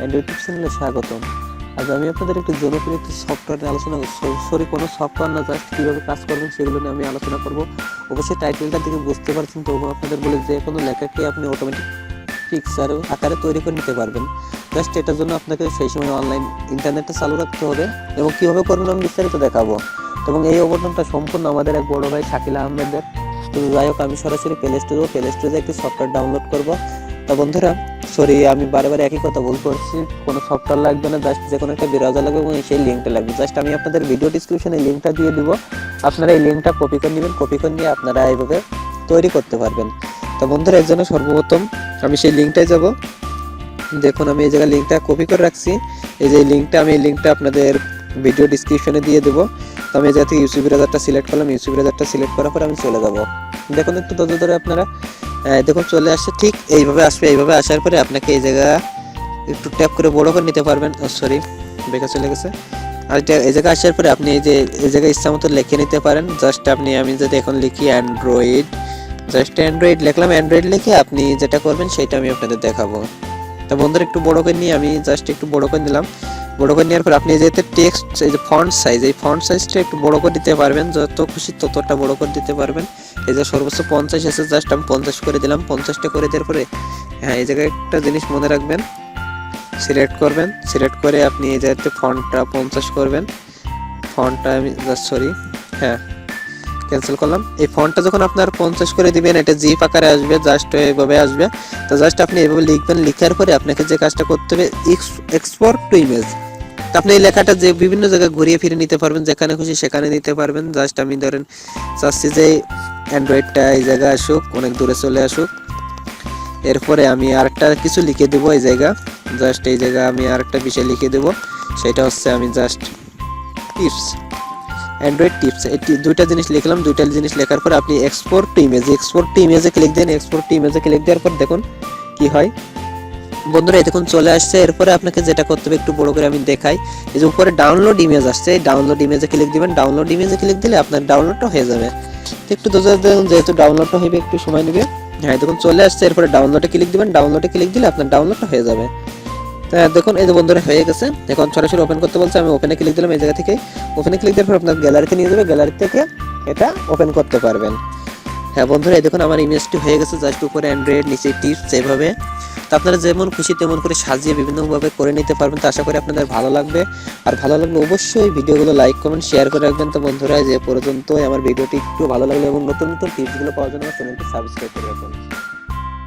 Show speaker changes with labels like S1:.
S1: And YouTube চ্যানেলে স্বাগতম। আজ আমি আপনাদের একটি জনপ্রিয় একটি সফটওয়্যার নিয়ে আলোচনা সরি কোনো সফটওয়্যার না জাস্ট কীভাবে কাজ করবেন সেগুলো নিয়ে আমি আলোচনা করব। অবশ্যই টাইটেলটা থেকে বুঝতে পারছেন তবু আপনাদের বলে যে কোনো লেখাকে আপনি অটোমেটিক পিকচার আকারে তৈরি করে নিতে পারবেন। জাস্ট এটার জন্য আপনাকে সেই সময় অনলাইন ইন্টারনেটটা চালু রাখতে হবে এবং কীভাবে করবেন আমি বিস্তারিত দেখাবো। এবং এই অবদানটা সম্পূর্ণ আমাদের এক বড় ভাই শাকিল আহমেদের। তো যাই হোক, আমি সরাসরি প্লে স্টোরে প্লে স্টোরে একটি সফটওয়্যার ডাউনলোড করব। তো বন্ধুরা সরি, আমি বারে বারে একই কথা ভুল করছি। কোনো সফটওয়্যার লাগবে না জাস্ট যে কোনো একটা ব্রাউজার লাগবে এবং সেই লিঙ্কটা লাগবে। জাস্ট আমি আপনাদের ভিডিও ডিসক্রিপশনে লিঙ্কটা দিয়ে দিব। আপনারা এই লিঙ্কটা কপি করে নেবেন কপি করে নিয়ে আপনারা এইভাবে তৈরি করতে পারবেন। তো বন্ধুরা, এর জন্য সর্বপ্রথম আমি সেই লিঙ্কটায় যাব। দেখুন, আমি এই জায়গায় লিঙ্কটা কপি করে রাখছি। এই যে লিঙ্কটা আমি এই লিঙ্কটা আপনাদের ভিডিও ডিসক্রিপশনে দিয়ে দেবো। তো আমি জায়গা থেকে ইউসিবি রেজারটা সিলেক্ট করলাম। ইউসিবি রেজারটা সিলেক্ট করার পর আমি চলে যাব। দেখুন, একটু ধৈর্য ধরে আপনারা দেখুন, চলে আসছে। ঠিক এইভাবে আসবে, এইভাবে আসার পরে আপনাকে এই জায়গা একটু ট্যাপ করে বড় করে নিতে পারবেন। সরি বেকার চলে গেছে। আর এই জায়গায় আসার পরে আপনি এই যে, এই জায়গায় ইচ্ছা মতো লিখে নিতে পারেন। জাস্ট আপনি, আমি যদি এখন লিখি অ্যান্ড্রয়েড জাস্ট অ্যান্ড্রয়েড লিখলাম। অ্যান্ড্রয়েড লিখে আপনি যেটা করবেন, সেটা আমি আপনাদের দেখাবো। তা বন্ধুরা, একটু বড় করে নিয়ে আমি জাস্ট একটু বড় করে নিলাম। বড় করে নেওয়ার পর আপনি এই যে টেক্সট এই যে ফন্ট সাইজ এই ফন্ট সাইজটা একটু বড় করে দিতে পারবেন। যত খুশি ততটা বড় করে দিতে পারবেন। এই যে সর্বোচ্চ পঞ্চাশ আছে জাস্ট আমি পঞ্চাশ করে দিলাম। পঞ্চাশটা করে দেওয়ার পরে হ্যাঁ এই জায়গায় একটা জিনিস মনে রাখবেন সিলেক্ট করবেন সিলেক্ট করে আপনি এই জায়গাতে ফন্টটা পঞ্চাশ করবেন। ফন্টটা আমি জাস্ট সরি হ্যাঁ ক্যান্সেল করলাম। এই ফন্টটা যখন আপনার পঞ্চাশ করে দিবেন, এটা জিপ আকারে আসবে জাস্ট এভাবে আসবে। তো জাস্ট আপনি এভাবে লিখবেন, লিখার পরে আপনাকে যে কাজটা করতে হবে এক্সপোর্ট টু ইমেজ তো আপনি এই লেখাটা যে বিভিন্ন জায়গায় ঘুরিয়ে ফিরে নিতে পারবেন, যেখানে খুশি সেখানে নিতে পারবেন। জাস্ট আমি ধরেন চাচ্ছি যে অ্যান্ড্রয়েডটা এই জায়গায় আসুক, অনেক দূরে চলে আসুক। এরপরে আমি আরেকটা কিছু লিখে দেবো এই জায়গা। জাস্ট এই জায়গা আমি আরেকটা বিষয় লিখে দেবো। সেটা হচ্ছে আমি জাস্ট টিপস অ্যান্ড্রয়েড টিপস এই দুইটা জিনিস লিখলাম, দুইটা জিনিস লেখার পর আপনি export to image export to ইমেজে click দেন এক্সপোর্ট টু ইমেজে ক্লিক দেওয়ার পর দেখুন কি হয়। বন্ধুরা এতক্ষণ চলে আসছে। এরপরে আপনাকে যেটা করতে হবে, একটু বড় করে আমি দেখাই। এই যে উপরে ডাউনলোড ইমেজ আসছে, এই ডাউনলোড ইমেজে ক্লিক দিবেন। ডাউনলোড ইমেজে ক্লিক দিলে আপনার ডাউনলোডটা হয়ে যাবে। একটু যেহেতু ডাউনলোডটা হবে একটু সময় নেবে। হ্যাঁ দেখুন, চলে আসছে, এরপরে ডাউনলোডে ক্লিক দিবেন ডাউনলোডে ক্লিক দিলে আপনার ডাউনলোডটা হয়ে যাবে। দেখুন, এই যে বন্ধুরা হয়ে গেছে। এখন সরাসরি ওপেন করতে বলছে, আমি ওপেনে ক্লিক দিলাম, এই জায়গা থেকে। ওপেনে ক্লিক দেওয়ার পর আপনার গ্যালারিতে নিয়ে যাবে গ্যালারি থেকে এটা ওপেন করতে পারবেন। হ্যাঁ বন্ধুরা, এই দেখুন, আমার ইমেজটি হয়ে গেছে জাস্ট উপরে অ্যান্ড্রয়েড নিচে টিপস এভাবে। তো আপনারা যেমন খুশি তেমন করে সাজিয়ে বিভিন্নভাবে করে নিতে পারবেন, তো আশা করি আপনাদের ভালো লাগবে। আর ভালো লাগলে অবশ্যই ভিডিওগুলো লাইক, কমেন্ট শেয়ার করে রাখবেন। তো বন্ধুরা যে পর্যন্ত আমার ভিডিওটি একটু ভালো লাগলে এবং নতুন নতুন টিপসগুলো পাওয়ার জন্য আমার চ্যানেলটি সাবস্ক্রাইব করে রাখুন।